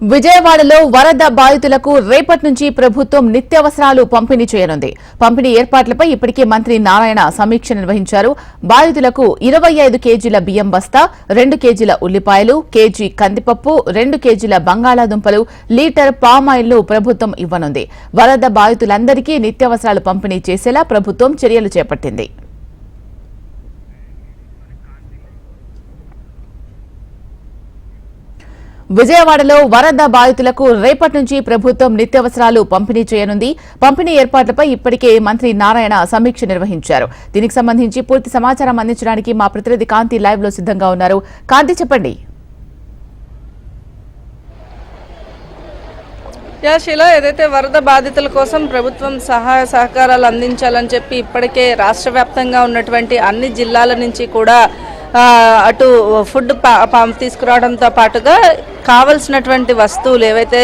విజయవాడలో వరద బాధితులకు రేపటి నుంచి ప్రభుత్వం నిత్యావసరాలు పంపిణీ చేయనుంది. పంపిణీ ఏర్పాట్లపై ఇప్పటికే మంత్రి నారాయణ సమీక్ష నిర్వహించారు. బాధితులకు ఇరవై ఐదు కేజీల బియ్యం బస్తా రెండు కేజీల ఉల్లిపాయలు కేజీ కందిపప్పు రెండు కేజీల బంగాళాదుంపలు లీటర్ పామాయిల్ను ప్రభుత్వం ఇవ్వనుంది. వరద బాధితులందరికీ నిత్యావసరాలు పంపిణీ చేసేలా ప్రభుత్వం చర్యలు చేపట్టింది. విజయవాడలో వరద బాధితులకు రేపటి నుంచి ప్రభుత్వం నిత్యావసరాలు పంపిణీ చేయనుంది. పంపిణీ ఏర్పాట్లపై ఇప్పటికే మంత్రి నారాయణ సమీక్ష నిర్వహించారు. దీనికి సంబంధించి పూర్తి సమాచారం అందించడానికి మా ప్రతినిధి కాంతి లైవ్లో సిద్ధంగా ఉన్నారు. కాంతి చెప్పండి. యాశిలో ఏదైతే వరద బాధితుల కోసం ప్రభుత్వం సహాయ సహకారాలు అందించాలని చెప్పి ఇప్పటికే రాష్ట్ర వ్యాప్తంగా ఉన్నటువంటి అన్ని జిల్లాల నుంచి కూడా అటు ఫుడ్ పా- పా- తీసుకురావడంతో పాటుగా కావలసినటువంటి వస్తువులు ఏవైతే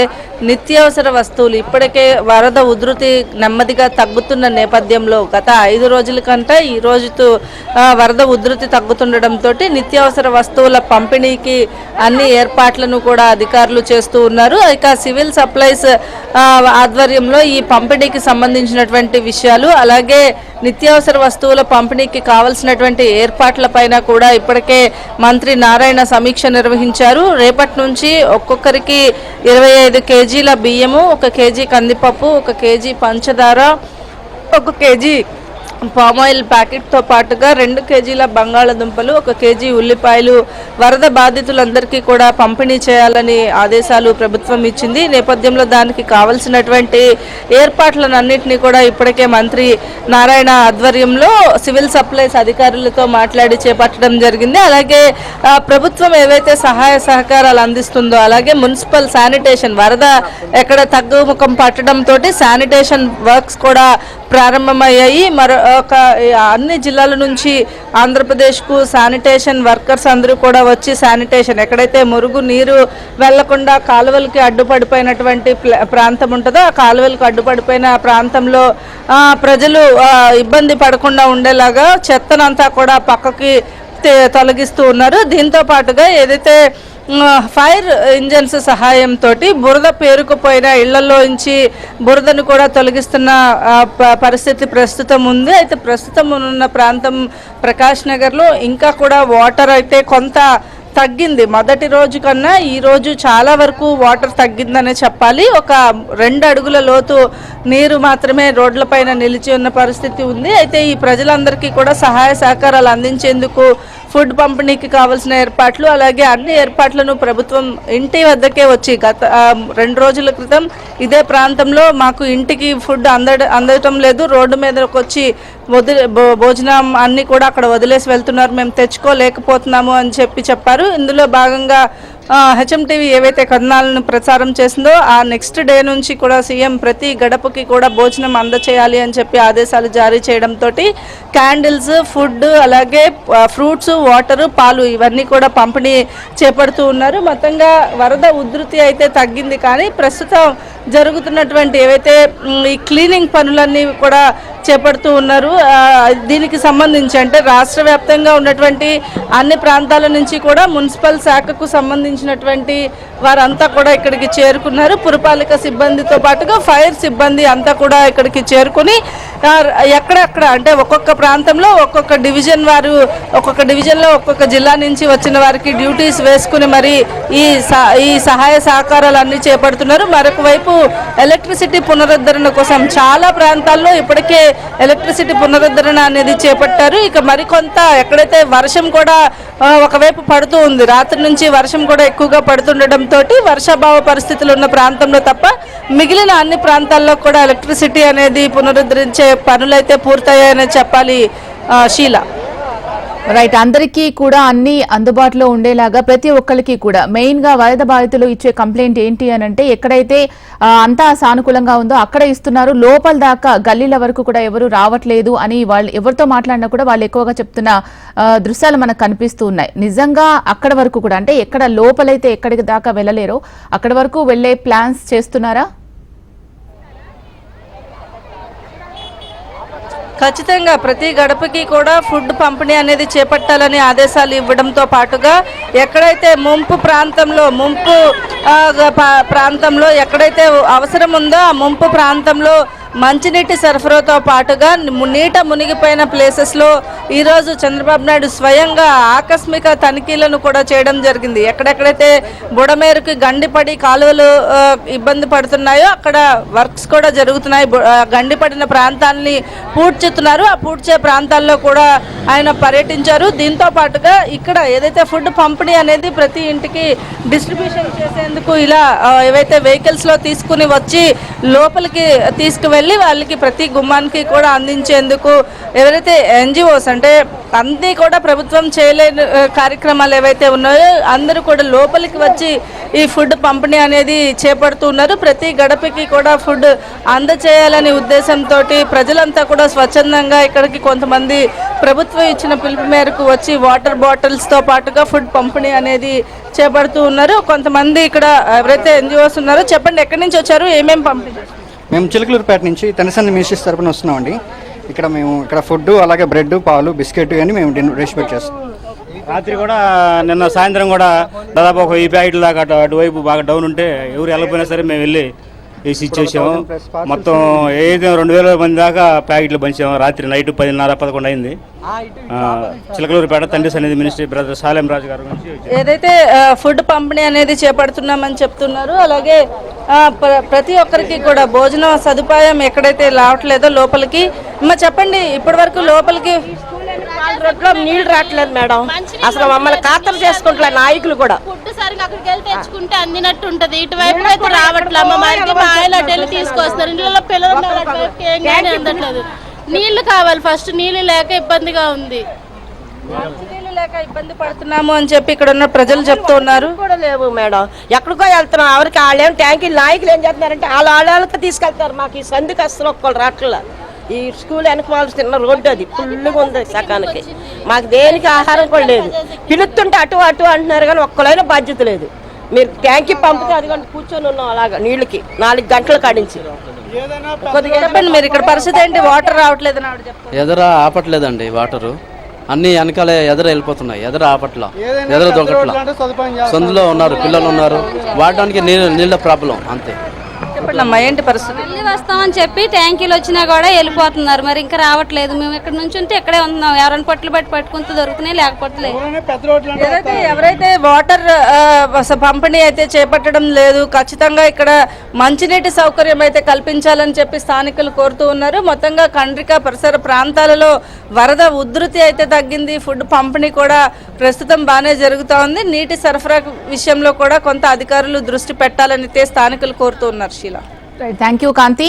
నిత్యావసర వస్తువులు ఇప్పటికే వరద ఉధృతి నెమ్మదిగా తగ్గుతున్న నేపథ్యంలో గత ఐదు రోజుల కంటే ఈ రోజుతో వరద ఉధృతి తగ్గుతుండడంతో నిత్యావసర వస్తువుల పంపిణీకి అన్ని ఏర్పాట్లను కూడా అధికారులు చేస్తూ ఉన్నారు. ఇక సివిల్ సప్లైస్ ఆధ్వర్యంలో ఈ పంపిణీకి సంబంధించినటువంటి విషయాలు అలాగే నిత్యావసర వస్తువుల పంపిణీకి కావలసినటువంటి ఏర్పాట్లపైన కూడా ఇప్పటికే మంత్రి నారాయణ సమీక్ష నిర్వహించారు. రేపటి నుంచి ఒక్కొక్కరికి ఇరవై ఐదు కేజీల బియ్యము ఒక కేజీ కందిపప్పు ఒక కేజీ పంచదార ఒక కేజీ పామాయిల్ ప్యాకెట్తో పాటుగా రెండు కేజీల బంగాళదుంపలు ఒక కేజీ ఉల్లిపాయలు వరద బాధితులందరికీ కూడా పంపిణీ చేయాలని ఆదేశాలు ప్రభుత్వం ఇచ్చింది. నేపథ్యంలో దానికి కావలసినటువంటి ఏర్పాట్లనన్నింటినీ కూడా ఇప్పటికే మంత్రి నారాయణ ఆధ్వర్యంలో సివిల్ సప్లైస్ అధికారులతో మాట్లాడి చేపట్టడం జరిగింది. అలాగే ప్రభుత్వం ఏవైతే సహాయ సహకారాలు అందిస్తుందో అలాగే మున్సిపల్ శానిటేషన్ వరద ఎక్కడ తగ్గుముఖం పట్టడంతో శానిటేషన్ వర్క్స్ కూడా ప్రారంభమయ్యాయి. మరో ఒక అన్ని జిల్లాల నుంచి ఆంధ్రప్రదేశ్కు శానిటేషన్ వర్కర్స్ అందరూ కూడా వచ్చి శానిటేషన్ ఎక్కడైతే మురుగు నీరు వెళ్ళకుండా కాలువలకి అడ్డుపడిపోయినటువంటి ప్రాంతం ఉంటుందో ఆ కాలువలకు అడ్డుపడిపోయిన ప్రాంతంలో ప్రజలు ఇబ్బంది పడకుండా ఉండేలాగా చెత్తనంతా కూడా పక్కకి తొలగిస్తూ ఉన్నారు. దీంతో పాటుగా ఏదైతే ఫైర్ ఇంజన్స్ సహాయంతో బురద పేరుకుపోయిన ఇళ్ళలోంచి బురదను కూడా తొలగిస్తున్న ప- పరిస్థితి ప్రస్తుతం ఉంది. అయితే ప్రస్తుతం ఉన్న ప్రాంతం ప్రకాష్ నగర్లో ఇంకా కూడా వాటర్ అయితే కొంత తగ్గింది. మొదటి రోజు కన్నా ఈరోజు చాలా వరకు వాటర్ తగ్గిందనే చెప్పాలి. ఒక రెండు అడుగుల లోతు నీరు మాత్రమే రోడ్లపైన నిలిచి ఉన్న పరిస్థితి ఉంది. అయితే ఈ ప్రజలందరికీ కూడా సహాయ సహకారాలు అందించేందుకు ఫుడ్ పంపిణీకి కావాల్సిన ఏర్పాట్లు అలాగే అన్ని ఏర్పాట్లను ప్రభుత్వం ఇంటి వద్దకే వచ్చి గత రెండు రోజుల క్రితం ఇదే ప్రాంతంలో మాకు ఇంటికి ఫుడ్ అందడ అందటం లేదు. రోడ్డు మీదకి వచ్చి వదిలే భో- భోజనం అన్ని కూడా అక్కడ వదిలేసి వెళ్తున్నారు. మేము తెచ్చుకోలేకపోతున్నాము అని చెప్పి చెప్పారు. ఇందులో భాగంగా హెచ్ఎం టీవీ ఏవైతే కథనాలను ప్రచారం చేసిందో ఆ నెక్స్ట్ డే నుంచి కూడా సీఎం ప్రతి గడపకి కూడా భోజనం అందచేయాలి అని చెప్పి ఆదేశాలు జారీ చేయడంతో క్యాండిల్స్ ఫుడ్ అలాగే ఫ్రూట్స్ వాటర్ పాలు ఇవన్నీ కూడా పంపిణీ చేపడుతూ ఉన్నారు. మొత్తంగా వరద ఉధృతి అయితే తగ్గింది కానీ ప్రస్తుతం జరుగుతున్నటువంటి ఏవైతే ఈ క్లీనింగ్ పనులన్నీ కూడా చేపడుతూ ఉన్నారు. దీనికి సంబంధించి అంటే రాష్ట్ర వ్యాప్తంగా ఉన్నటువంటి అన్ని ప్రాంతాల నుంచి కూడా మున్సిపల్ శాఖకు సంబంధించినటువంటి వారంతా కూడా ఇక్కడికి చేరుకున్నారు. పురపాలిక సిబ్బందితో పాటుగా ఫైర్ సిబ్బంది అంతా కూడా ఇక్కడికి చేరుకుని ఎక్కడెక్కడ అంటే ఒక్కొక్క ప్రాంతంలో ఒక్కొక్క డివిజన్ వారు ఒక్కొక్క డివిజన్లో ఒక్కొక్క జిల్లా నుంచి వచ్చిన వారికి డ్యూటీస్ వేసుకుని మరి ఈ సహ- ఈ సహాయ సహకారాలు అన్ని చేపడుతున్నారు. మరొక వైపు ఎలక్ట్రిసిటీ పునరుద్ధరణ కోసం చాలా ప్రాంతాల్లో ఇప్పటికే ఎలక్ట్రిసిటీ పునరుద్ధరణ అనేది చేపట్టారు. ఇక మరికొంత ఎక్కడైతే వర్షం కూడా ఒకవైపు పడుతూ ఉంది. రాత్రి నుంచి వర్షం కూడా ఎక్కువగా పడుతుండటంతో వర్షాభావ పరిస్థితులు ఉన్న ప్రాంతంలో తప్ప మిగిలిన అన్ని ప్రాంతాల్లో కూడా ఎలక్ట్రిసిటీ అనేది పునరుద్ధరించే పనులైతే పూర్తయ్యాయని చెప్పాలి ఆ, రైట్ అందరికీ కూడా అన్ని అందుబాటులో ఉండేలాగా ప్రతి ఒక్కరికి కూడా మెయిన్గా వరద బాధితులు ఇచ్చే కంప్లైంట్ ఏంటి అని అంటే ఎక్కడైతే అంతా సానుకూలంగా ఉందో అక్కడ ఇస్తున్నారు. లోపల దాకా గల్లీల వరకు కూడా ఎవరు రావట్లేదు అని వాళ్ళు ఎవరితో మాట్లాడినా కూడా వాళ్ళు ఎక్కువగా చెప్తున్న దృశ్యాలు మనకు కనిపిస్తూ ఉన్నాయి. నిజంగా అక్కడ వరకు కూడా అంటే ఎక్కడ లోపలైతే ఎక్కడికి దాకా వెళ్ళలేరో అక్కడ వరకు వెళ్ళే ప్లాన్స్ చేస్తున్నారా? ఖచ్చితంగా ప్రతి గడపకి కూడా ఫుడ్ పంపిణీ అనేది చేపట్టాలని ఆదేశాలు ఇవ్వడంతో పాటుగా ఎక్కడైతే ముంపు ప్రాంతంలో ముంపు ప్రాంతంలో ఎక్కడైతే అవసరం ఉందో ఆ ముంపు ప్రాంతంలో మంచినీటి సరఫరాతో పాటుగా నీట మునిగిపోయిన ప్లేసెస్లో ఈరోజు చంద్రబాబు నాయుడు స్వయంగా ఆకస్మిక తనిఖీలను కూడా చేయడం జరిగింది. ఎక్కడెక్కడైతే బుడమేరుకి గండిపడి కాలువలు ఇబ్బంది పడుతున్నాయో అక్కడ వర్క్స్ కూడా జరుగుతున్నాయి. గండిపడిన ప్రాంతాన్ని పూడ్చుతున్నారు. ఆ పూడ్చే ప్రాంతాల్లో కూడా ఆయన పర్యటించారు. దీంతో పాటుగా ఇక్కడ ఏదైతే ఫుడ్ పంపిణీ అనేది ప్రతి ఇంటికి డిస్ట్రిబ్యూషన్ చేసేందుకు ఇలా ఏవైతే వెహికల్స్లో తీసుకుని వచ్చి లోపలికి తీసుకువెళ్ళి వాళ్ళకి ప్రతి గుమ్మానికి కూడా అందించేందుకు ఎవరైతే ఎన్జిఓస్ అంటే అన్నీ కూడా ప్రభుత్వం చేయలేని కార్యక్రమాలు ఏవైతే ఉన్నాయో అందరూ కూడా లోపలికి వచ్చి ఈ ఫుడ్ పంపిణీ అనేది చేపడుతున్నారు ప్రతి గడపకి కూడా ఫుడ్ అందచేయాలనే ఉద్దేశంతో ప్రజలంతా కూడా స్వచ్ఛందంగా ఇక్కడికి కొంతమంది ప్రభుత్వం ఇచ్చిన పిలుపు మేరకు వచ్చి వాటర్ బాటిల్స్తో పాటుగా ఫుడ్ పంపిణీ అనేది చేపడుతూ ఉన్నారు. కొంతమంది ఇక్కడ ఎవరైతే ఎన్జిఓస్ ఉన్నారో చెప్పండి ఎక్కడి నుంచి వచ్చారు ఏమేమి పంపిణీ మేము చిలుకలూరుపేట నుంచి తనిసన్ని మినిస్ట్రీస్ తరపున వస్తున్నామండి. ఇక్కడ మేము ఇక్కడ ఫుడ్ అలాగే బ్రెడ్ పాలు బిస్కెట్ కానీ మేము డిస్ట్రిబ్యూట్ చేస్తాం. రాత్రి కూడా నిన్న సాయంత్రం కూడా దాదాపు ఒక ఈ ప్యాకెట్ దాకా అటు అటువైపు బాగా డౌన్ ఉంటే ఎవరు వెళ్ళకపోయినా సరే మేము వెళ్ళి వేసి ఇచ్చేసాము మొత్తం ఏదైతే రెండు వేల మంది దాకా ప్యాకెట్లు పంచాము రాత్రి నైట్ పదిన్నర పదకొండు అయింది. ఆ, చిలకలూరుపేట తండ్రి సన్నిధి మినిస్ట్రీ బ్రదర్ సాలెం రాజు గారు. ఏదైతే ఫుడ్ పంపిణీ అనేది చేపడుతున్నామని చెప్తున్నారు అలాగే ప్రతి ఒక్కరికి కూడా భోజనం సదుపాయం ఎక్కడైతే రావట్లేదో లోపలికి అమ్మ చెప్పండి ఇప్పటి వరకు లోపలికి రోడ్లో నీళ్ళు రావట్లేదు మేడం. అసలు మమ్మల్ని ఖాతరు చేసుకుంటున్నా నాయకులు కూడా. ఫుడ్ సరిగ్గా అక్కడికి వెళ్ళి తెచ్చుకుంటే అందినట్టు ఉంటది. ఇటువైపు అయితే రావట్లే. మా మరికి మా ఆయన అటు వెళ్ళి తీసుకొస్తారు ఇంట్లో పిల్లలు ఉన్నారు. అటువైపుకి ఏం కానీ అందట్లేదు. నీళ్ళు కావాలి ఫస్ట్. నీళ్ళు లేక ఇబ్బందిగా ఉంది. లేక ఇబ్బంది పడుతున్నాము అని చెప్పి ఇక్కడ ఉన్న ప్రజలు చెప్తూ ఉన్నారు. కూడా లేవు మేడం. ఎక్కడికో వెళ్తున్నాం. ఎవరికి వాళ్ళేం ట్యాంకీ నాయకులు ఏం చేస్తున్నారంటే వాళ్ళ వాళ్ళకి తీసుకెళ్తారు. మాకు ఈ సంధికి అసలు ఒక్కళ్ళు రాట్ల ఈ స్కూల్ వెనక తిన్న రోడ్డు అది. ఫుల్గా ఉంది సకానికి మాకు దేనికి ఆహారం కూడా లేదు. పిలుస్తుంటే అటు అటు అంటున్నారు కానీ ఒక్కలైనా బాధ్యత లేదు. మీరు ట్యాంకి పంపితే అది కానీ కూర్చొని ఉన్నాం అలాగా నీళ్ళకి. నాలుగు గంటల కాడించి కొద్దిగా చెప్పండి మీరు ఇక్కడ పరిస్థితి ఏంటి? వాటర్ రావట్లేదు ఎదర ఆపట్లేదండి వాటరు. అన్ని వెనకాలే ఎదర వెళ్ళిపోతున్నాయి. ఎదర ఆపట్ల? ఎదర దొంగట్ల సందులో ఉన్నారు పిల్లలు ఉన్నారు. వాడడానికి నీళ్ళ నీళ్ళ ప్రాబ్లం అంతే. చెప్పండి అమ్మా ఏంటి పరిస్థితి? మళ్ళీ వస్తామని చెప్పి ట్యాంకీలు వచ్చినా కూడా వెళ్ళిపోతున్నారు. మరి ఇంకా రావట్లేదు. మేము ఇక్కడ నుంచి ఉంటే ఇక్కడే ఉంటున్నాం. ఎవరైనా పట్లు బట్టి పట్టుకుంటూ దొరుకుతున్నాయి లేకపోతే ఏదైతే ఎవరైతే వాటర్ పంపిణీ అయితే చేపట్టడం లేదు ఖచ్చితంగా ఇక్కడ మంచినీటి సౌకర్యం అయితే కల్పించాలని చెప్పి స్థానికులు కోరుతూ ఉన్నారు. మొత్తంగా కండ్రిక పరిసర ప్రాంతాలలో వరద ఉధృతి అయితే తగ్గింది. ఫుడ్ పంపిణీ కూడా ప్రస్తుతం బాగానే జరుగుతూ ఉంది. నీటి సరఫరా విషయంలో కూడా కొంత అధికారులు దృష్టి పెట్టాలని అయితే స్థానికులు కోరుతూ ఉన్నారు శీల థ్యాంక్ యూ కాంతి